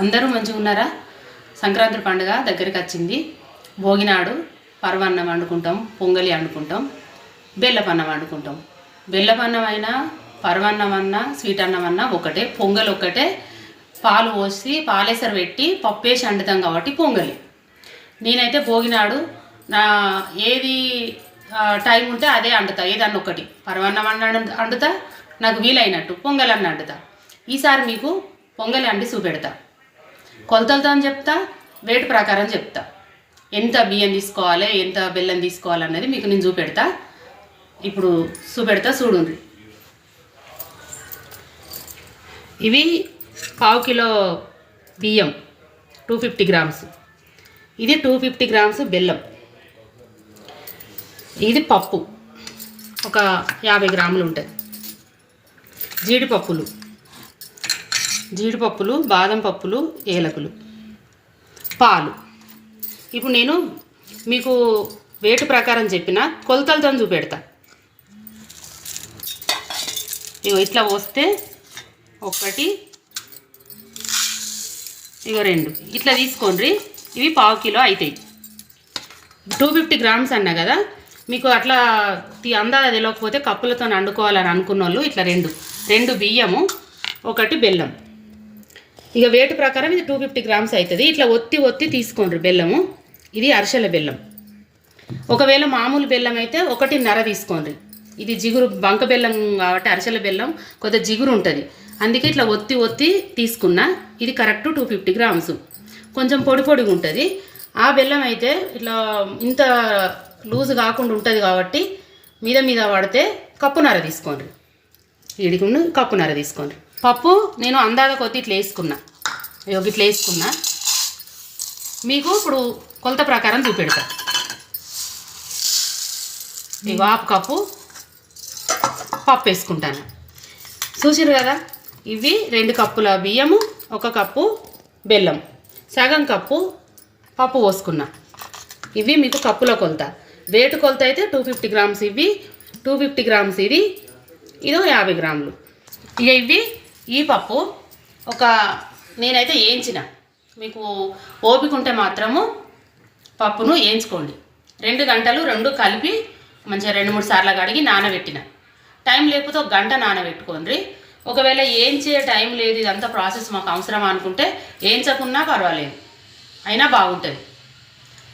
అందరూ మంచిగా ఉన్నారా? సంక్రాంతి పండుగ దగ్గరికి వచ్చింది. భోగినాడు పర్వన్నం వండుకుంటాం పొంగలి వండుకుంటాం బెల్లపన్నం వండుకుంటాం. బెల్లపన్నం అయినా పర్వన్నం అన్నా స్వీట్ అన్నం అన్నా ఒకటే పొంగల్ ఒకటే పాలు పోసి పాలేసరి పెట్టి పప్పు వేసి వండుతాం కాబట్టి పొంగలి. నేనైతే భోగినాడు నా ఏది టైం ఉంటే అదే వండుతా ఏదన్నా ఒకటి. పర్వన్నం అన్న వండుతా నాకు వీలైనట్టు పొంగల్ అన్న వండుతా. ఈసారి మీకు పొంగలి అండి చూపెడతా. కొలతలతో అని చెప్తా వెయిట్ ప్రకారం చెప్తా. ఎంత బియ్యం తీసుకోవాలి ఎంత బెల్లం తీసుకోవాలి అన్నది మీకు నేను చూపెడతా. ఇప్పుడు చూపెడతా చూడండి ఇవి పావు కిలో బియ్యం టూ ఫిఫ్టీ గ్రామ్స్. ఇది టూ ఫిఫ్టీ గ్రామ్స్ బెల్లం. ఇది పప్పు. ఒక యాభై గ్రాములు ఉంటుంది జీడిపప్పులు. జీడిపప్పులు బాదం పప్పులు ఏలకులు. పాలు. ఇప్పుడు నేను మీకు వేటు ప్రకారం చెప్పిన కొలతలతో చూపెడతా. ఇగో ఇట్లా పోస్తే ఒకటి ఇగో రెండు. ఇట్లా తీసుకోండి ఇవి పావు కిలో అవుతాయి టూ ఫిఫ్టీ గ్రామ్స్ అన్నా కదా మీకు అట్లా తి- అందాజ తెలియకపోతే కప్పులతో వండుకోవాలని అనుకున్న వాళ్ళు ఇట్లా రెండు. రెండు బియ్యము ఒకటి బెల్లం. ఇక వేటు ప్రకారం ఇది టూ ఫిఫ్టీ గ్రామ్స్ అవుతుంది. ఇట్లా ఒత్తి ఒత్తి తీసుకోండి బెల్లము. ఇది అరిసెల బెల్లం. ఒకవేళ మామూలు బెల్లం అయితే ఒకటిన్నర తీసుకోండి. ఇది జిగురు బంక బెల్లం కాబట్టి అరిసెల బెల్లం కొద్దిగా జిగురు ఉంటుంది. అందుకే ఇట్లా ఒత్తి ఒత్తి తీసుకున్నా ఇది కరెక్ట్ టూ ఫిఫ్టీ గ్రామ్స్. కొంచెం పొడి పొడిగా ఉంటుంది. ఆ బెల్లం అయితే ఇట్లా ఇంత లూజ్ కాకుండా ఉంటుంది కాబట్టి మీద మీద పడితే కప్పునర తీసుకోండి. ఇడికుండు కప్పునర తీసుకోండి. పప్పు నేను అందాక కొద్ది ఇట్లా వేసుకున్నా. ఇగో ఇట్లా వేసుకున్నా. మీకు ఇప్పుడు కొలత ప్రకారం చూపెడతా. ఈ హాఫ్ కప్పు పప్పు వేసుకుంటాను. చూసారు కదా? ఇవి రెండు కప్పుల బియ్యము ఒక కప్పు బెల్లం. సగం కప్పు పప్పు పోసుకున్నా. ఇవి మీకు కప్పుల కొలత. వేటు కొలత అయితే టూ ఫిఫ్టీ గ్రామ్స్ ఇవి టూ ఫిఫ్టీ గ్రామ్స్ ఇది ఇదో యాభై గ్రాములు. ఇక ఇవి ఈ పప్పు ఒక నేనైతే వేయించిన మీకు ఓపిక ఉంటే మాత్రము పప్పును వేయించుకోండి రెండు గంటలు రెండు కలిపి మంచిగా రెండు మూడు సార్లు కడిగి నానబెట్టిన. టైం లేకపోతే ఒక గంట నానబెట్టుకోండి. ఒకవేళ ఏంచే టైం లేదు ఇదంతా ప్రాసెస్ మాకు అవసరం అనుకుంటే ఏంచకున్నా పర్వాలేదు. అయినా బాగుంటుంది.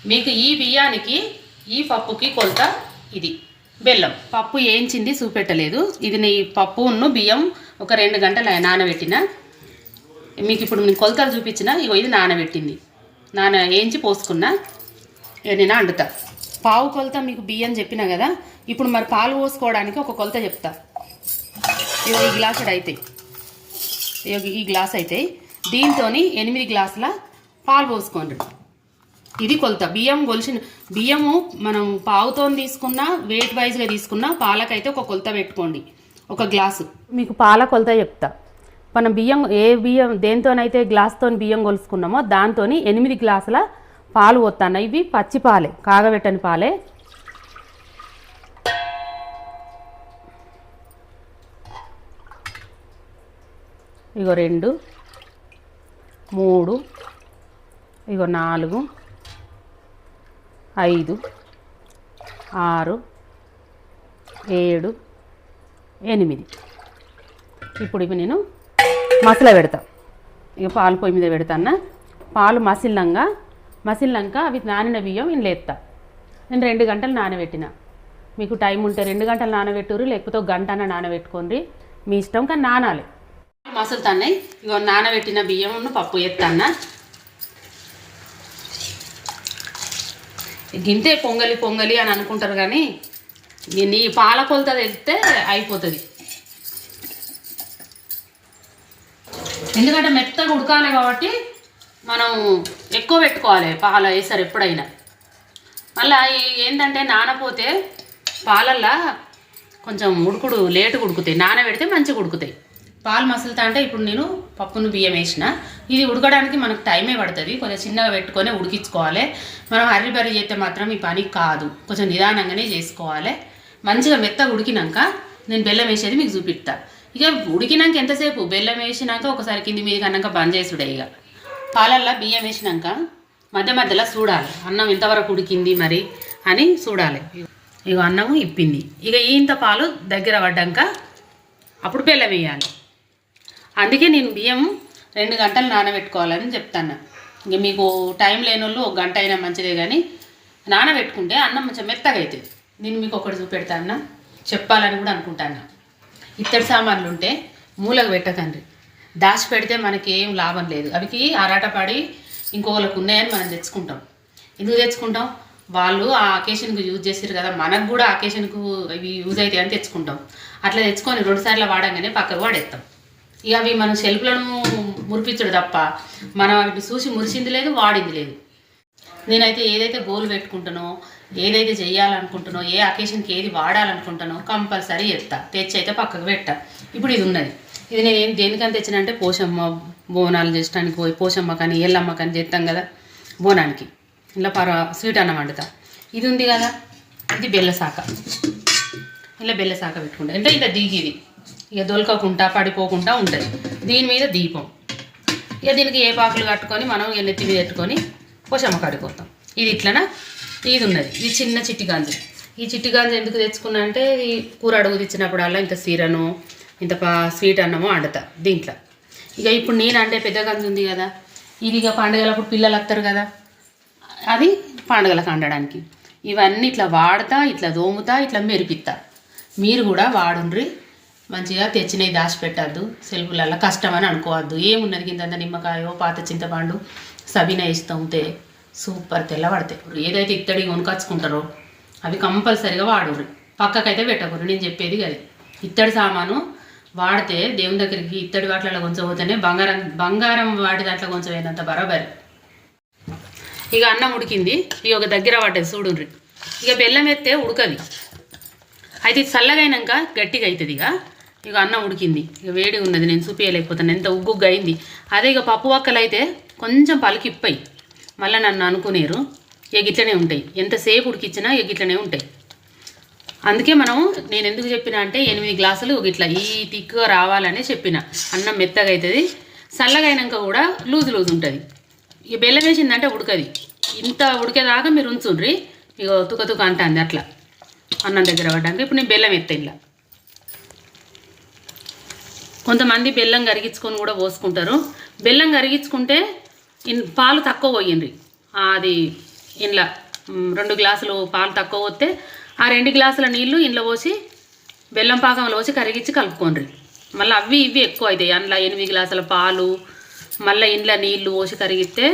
మీకు ఈ బియ్యానికి ఈ పప్పుకి కొలత ఇది. బెల్లం. పప్పు ఏంచింది చూపెట్టలేదు. ఇది నీ పప్పును బియ్యం ఒక రెండు గంటలు నానబెట్టిన? మీకు ఇప్పుడు నేను కొలతలు చూపించిన ఇగో ఇది నానబెట్టింది. నాన వేయించి పోసుకున్నా? ఇక నేను వండుతా పావు కొలత మీకు బియ్యం చెప్పిన కదా ఇప్పుడు మరి పాలు పోసుకోవడానికి ఒక కొలత చెప్తా. ఇగో ఈ గ్లాసుడు అవుతాయి ఇగో ఈ గ్లాస్ అవుతాయి దీంతో ఎనిమిది గ్లాసుల పాలు పోసుకోండి. ఇది కొలత. బియ్యం కొలిచిన బియ్యము మనం పావుతో తీసుకున్నా వెయిట్ వైజ్గా తీసుకున్నా పాలకైతే ఒక కొలత పెట్టుకోండి. ఒక గ్లాసు. మీకు పాల కొలత చెప్తా. మనం బియ్యం ఏ బియ్యం దేంతోనైతే గ్లాస్తో బియ్యం కొలుసుకున్నామో దాంతో ఎనిమిది గ్లాసుల పాలు పోతాను ఇవి పచ్చి పాలే కాగబెట్టని పాలే. ఇగో రెండు మూడు ఇగో నాలుగు ఐదు ఆరు ఏడు ఎనిమిది. ఇప్పుడు ఇవి నేను మసల పెడతా. ఇక పాలు పొయ్యి మీద పెడతాను పాలు మసిల్లంగా మసిల్లంక అవి నానిన బియ్యం నేను లేపుతా నేను రెండు గంటలు నానబెట్టిన. మీకు టైం ఉంటే రెండు గంటలు నానబెట్టురు లేకపోతే ఒక గంట నానబెట్టుకోండి. మీ ఇష్టం కానీ నానాలి. మసులుతాన్నాయి. ఇగో నానబెట్టిన బియ్యం పప్పు ఎత్తాన్నా గింతే పొంగలి పొంగలి అని అనుకుంటారు కానీ నీ- పాల కొలత తెస్తే అయిపోతుంది. ఎందుకంటే మెత్తగా ఉడకాలి కాబట్టి మనం ఎక్కువ పెట్టుకోవాలి పాలు వేసారు ఎప్పుడైనా. మళ్ళీ ఏంటంటే నానపోతే పాలల్లో కొంచెం ఉడుకుడు లేటు ఉడుకుతాయి. నానబెడితే మంచిగా ఉడుకుతాయి. పాలు మసులుతా అంటే ఇప్పుడు నేను పప్పును బియ్యం వేసిన. ఇది ఉడకడానికి మనకు టైమే పడుతుంది. కొంచెం చిన్నగా పెట్టుకొని ఉడికించుకోవాలి. మనం హర్రి బర్రీ చేస్తే మాత్రం ఈ పని కాదు. కొంచెం నిదానంగానే చేసుకోవాలి. మంచిగా మెత్తగా ఉడికినాక నేను బెల్లం వేసేది మీకు చూపిస్తా. ఇక ఉడికినాక ఎంతసేపు? బెల్లం వేసినాక ఒకసారి కింది మీద కన్నాక బంద్ చేసుడే ఇక. పాలల్లో బియ్యం వేసినాక మధ్య మధ్యలో చూడాలి. అన్నం ఇంతవరకు ఉడికింది మరి అని చూడాలి. ఇక అన్నం ఇప్పింది. ఇక ఇంత పాలు దగ్గర పడ్డాక అప్పుడు బెల్లం వేయాలి. అందుకే నేను బియ్యం రెండు గంటలు నానబెట్టుకోవాలని చెప్తాను ఇంక మీకు టైం లేని వాళ్ళు ఒక గంట అయినా మంచిదే కానీ నానబెట్టుకుంటే అన్నం కొంచెం మెత్తగా అవుతుంది నేను మీకు ఒకటి చూపెడతాను? చెప్పాలని కూడా అనుకుంటాను? ఇత్తడి సామాన్లు ఉంటే మూలకు పెట్టకండి. దాచి పెడితే మనకి ఏం లాభం లేదు. అవికి ఆరాటపడి ఇంకొకరికి ఉన్నాయని మనం తెచ్చుకుంటాం. ఎందుకు తెచ్చుకుంటాం? వాళ్ళు ఆ అకేషన్కు యూజ్ చేసారు కదా మనకు కూడా అకేషన్కు ఇవి యూజ్ అవుతాయి అని తెచ్చుకుంటాం. అట్లా తెచ్చుకొని రెండు సార్లు వాడంగానే పక్కకు వాడేస్తాం ఇక అవి మనం షెల్ఫ్లను మురిపించడు తప్ప మనం వాటిని చూసి మురిసింది లేదు వాడింది లేదు. నేనైతే ఏదైతే గోల్ పెట్టుకుంటానో ఏదైతే చేయాలనుకుంటున్నావు ఏ అకేషన్కి ఏది వాడాలనుకుంటానో కంపల్సరీ ఎత్తా తెచ్చి అయితే పక్కకు పెట్టా. ఇప్పుడు ఇది ఉన్నది. ఇది నేను ఏం దేనికని తెచ్చిన అంటే పోషమ్మ బోనాలు చేయడానికి పోయి పోషమ్మ కానీ ఎల్లమ్మ కానీ చేస్తాం కదా బోనానికి. ఇలా పర స్వీట్ అన్నం వండుతా. ఇది ఉంది కదా ఇది బెల్లశాఖ ఇలా బెల్లశాఖ పెట్టుకుంటా. అంటే ఇలా దిగిది. ఇక దొలకకుండా పడిపోకుండా ఉంటుంది. దీని మీద దీపం. ఇక దీనికి ఏ పాకులు కట్టుకొని మనం ఇక నెత్తి మీద పెట్టుకొని పోషమ్మ కడుకోతాం ఇది ఇట్లనా? ఇది ఉన్నది ఇది చిన్న చిట్టి గాంజు. ఈ చిట్టి గాంజు ఎందుకు తెచ్చుకున్నా అంటే ఈ కూర అడుగు తెచ్చినప్పుడల్లా ఇంత సీరను ఇంత స్వీట్ అన్నమో వండుతా దీంట్లో. ఇక ఇప్పుడు నేను అంటే పెద్ద గంజు ఉంది కదా ఇది ఇక పండుగలప్పుడు పిల్లలు వస్తారు కదా అది పండుగలకు వండడానికి ఇవన్నీ ఇట్లా వాడతా ఇట్లా దోముతా ఇట్లా మెరిపిస్తా మీరు కూడా వాడుండ్రి మంచిగా తెచ్చినవి దాచిపెట్టద్దు సెల్ఫులలో కష్టం అని అనుకోవద్దు. ఏమున్నది కింద నిమ్మకాయో పాత చింతపండు సబీన ఇస్తాం సూపర్ తెల్లబడతాయి. ఇప్పుడు ఏదైతే ఇత్తడి కొనుకొచ్చుకుంటారో అవి కంపల్సరిగా వాడుర్రి పక్కకైతే పెట్టకూరు నేను చెప్పేది అది ఇత్తడి సామాను వాడితే దేవుని దగ్గరికి ఇత్తడి వాటిలో కొంచెం పోతేనే బంగారం బంగారం వాటి దాంట్లో కొంచెం అయినంత బరాబరి. ఇక అన్నం ఉడికింది. ఇక ఒక దగ్గర పడ్డది చూడుర్రి ఇక బెల్లం ఎత్తే ఉడకది. అయితే చల్లగైనాక గట్టిగా అవుతుంది ఇక. ఇక అన్నం ఉడికింది. ఇక వేడి ఉన్నది నేను చూపించలేకపోతాను ఎంత ఉగ్గుగ్గా అయింది. అదే ఇక పప్పు వక్కలు అయితే కొంచెం పలికిప్పాయి. మళ్ళీ నన్ను అనుకునేరు. ఎగిట్లనే ఇట్లనే ఉంటాయి. ఎంతసేపు ఉడికిచ్చినా ఎగిట్లనే ఉంటాయి. అందుకే మనం నేను ఎందుకు చెప్పిన అంటే ఎనిమిది గ్లాసులు ఇట్లా ఈ తిక్కుగా రావాలని చెప్పిన. అన్నం మెత్తగా అవుతుంది చల్లగా అయినాక కూడా లూజ్ లూజ్ ఉంటుంది. ఇక బెల్లం వేసిందంటే ఉడకది. ఇంత ఉడికేదాకా మీరు ఉంచుండ్రి. ఇక తుక తుక అంటుంది అట్లా. అన్నం దగ్గర పడ్డాక ఇప్పుడు నేను బెల్లం ఎత్తా ఇలా కొంతమంది బెల్లం కరిగించుకొని కూడా పోసుకుంటారు. బెల్లం కరిగించుకుంటే ఇన్ పాలు తక్కువ పోయిండ్రి అది ఇంట్లో రెండు గ్లాసులు పాలు తక్కువ పోతే ఆ రెండు గ్లాసుల నీళ్ళు ఇంట్లో పోసి బెల్లం పాకంలో పోసి కరిగించి కలుపుకోండి మళ్ళీ అవి ఇవి ఎక్కువ అవుతాయి అందులో ఎనిమిది గ్లాసుల పాలు మళ్ళీ ఇంట్లో నీళ్ళు పోసి కరిగిస్తే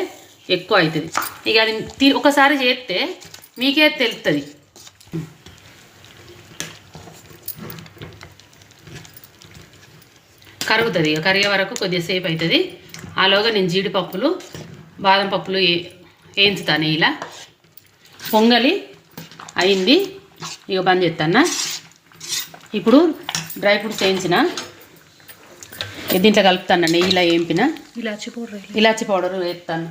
ఎక్కువ అవుతుంది ఇక అది తీ- ఒకసారి చేస్తే మీకే తెలుస్తుంది కరుగుతుంది. ఇక కరిగే వరకు కొద్దిసేపు అవుతుంది ఆలోగా నేను జీడిపప్పులు బాదం పప్పులు వేయించుతాను ఇలా. పొంగలి అయింది. ఇక బంద్ చేస్తాను ఇప్పుడు డ్రై ఫ్రూట్స్ వేయించిన. దీంట్లో కలుపుతాను నెయ్యిలా వేంపిన ఇలాచి పౌడర్ ఇలాచి పౌడర్ వేస్తాను.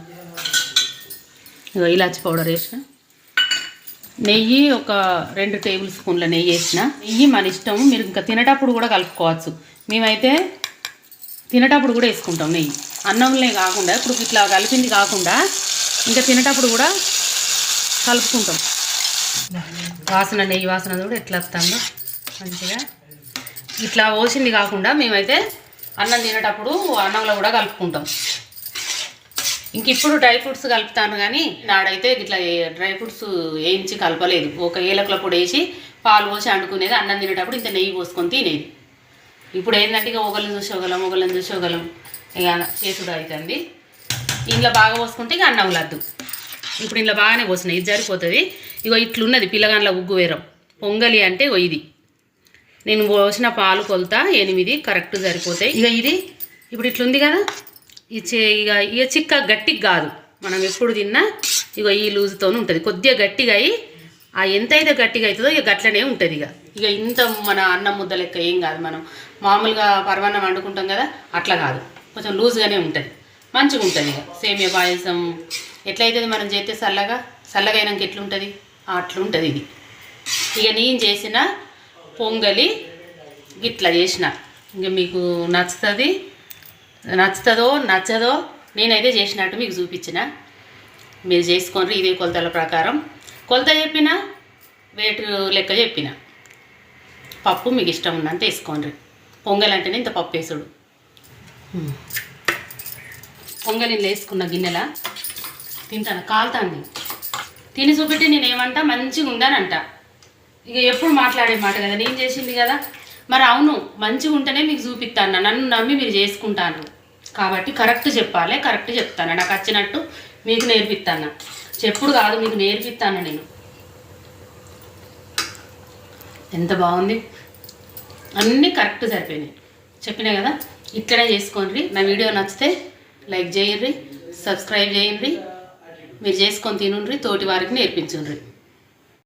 ఇక ఇలాచి పౌడర్ వేసిన. నెయ్యి ఒక రెండు టేబుల్ స్పూన్ల నెయ్యి వేసిన. నెయ్యి మన ఇష్టం మీరు ఇంకా తినేటప్పుడు కూడా కలుపుకోవచ్చు. మేమైతే తినేటప్పుడు కూడా వేసుకుంటాం నెయ్యి. అన్నంలే కాకుండా ఇప్పుడు ఇట్లా కలిపింది కాకుండా ఇంకా తినేటప్పుడు కూడా కలుపుకుంటాం. వాసన నెయ్యి వాసన కూడా ఎట్లా వస్తుందో మంచిగా. ఇట్లా పోసింది కాకుండా మేమైతే అన్నం తినేటప్పుడు అన్నంలో కూడా కలుపుకుంటాం. ఇంక ఇప్పుడు డ్రై ఫ్రూట్స్ కలుపుతాను కానీ నాడైతే ఇట్లా డ్రై ఫ్రూట్స్ వేయించి కలపలేదు. ఒక ఏలకుల పొడి వేసి పాలు పోసి వండుకునేది అన్నం తినేటప్పుడు ఇంత నెయ్యి పోసుకొని తినేది. ఇప్పుడు ఏంటంటే ఇక ఒకళ్ళని చూసి ఒకళ్ళం ఒకళ్ళని చూసి ఒకళ్ళం. ఇక చేసుడు అవుతుంది ఇంట్లో బాగా పోసుకుంటే ఇక అన్నం లద్దు ఇప్పుడు ఇంట్లో బాగానే పోసినాయి ఇది సరిపోతుంది. ఇగో ఇట్లున్నది పిల్లగాండ్ల ఉగ్గు వేరం. పొంగలి అంటే ఇగో ఇది. నేను పోసిన పాలు కొలత ఎనిమిది కరెక్ట్ సరిపోతాయి. ఇక ఇది ఇప్పుడు ఇట్లుంది కదా? ఈ చే ఇక ఇక చిక్క గట్టిగా కాదు. మనం ఎప్పుడు తిన్నా ఇక ఈ లూజుతోనే ఉంటుంది. కొద్దిగా గట్టిగా అయ్యి ఆ ఎంత అయితే గట్టిగా అవుతుందో ఇక గట్లనే ఉంటుంది ఇక ఇక ఇంత మన అన్నం ముద్ద లెక్క ఏం కాదు మనం. మామూలుగా పరమాన్నం వండుకుంటాం కదా అట్లా కాదు. కొంచెం లూజ్గానే ఉంటుంది. మంచిగా ఉంటుంది ఇక. సేమియా పాయసం ఎట్లయితుంది మనం చేస్తే చల్లగా చల్లగా అయినాక ఎట్లుంటుంది? అట్లుంటుంది ఇది. ఇక నేను చేసిన పొంగలి ఇట్లా చేసిన. ఇంక మీకు నచ్చుతుంది నచ్చుతుందో నచ్చదో నేనైతే చేసినట్టు మీకు చూపించిన. మీరు చేసుకోండి ఇదే కొలతల ప్రకారం. కొలత చెప్పిన వెయిట్ లెక్క చెప్పిన. పప్పు మీకు ఇష్టం ఉన్నంత వేసుకోండి. పొంగల్ అంటేనే ఇంత పప్పు వేసుడు. పొంగల్ వేసుకున్న గిన్నెల? తింటాను కాలుతాంది. తిని చూపెట్టి నేను ఏమంటా మంచిగా ఉందని అంట ఇక ఎప్పుడు మాట్లాడే మాట కదా నేను చేసింది కదా. మరి అవును మంచిగా ఉంటేనే మీకు చూపిస్తాను. నన్ను నమ్మి మీరు చేసుకుంటాను కాబట్టి కరెక్ట్ చెప్పాలి కరెక్ట్ చెప్తాను. నాకు వచ్చినట్టు మీకు నేర్పిస్తాను. చెప్పుడు కాదు మీకు నేర్పిస్తాను నేను. ఎంత బాగుంది? అన్నీ కరెక్ట్ సరిపోయినాయి. చెప్పినా కదా? ఇట్లనే చేసుకోండి. నా వీడియో నచ్చితే లైక్ చేయండి సబ్స్క్రైబ్ చేయండి. మీరు చేసుకొని తినుండ్రి తోటి వారికి నేర్పించుండ్రి.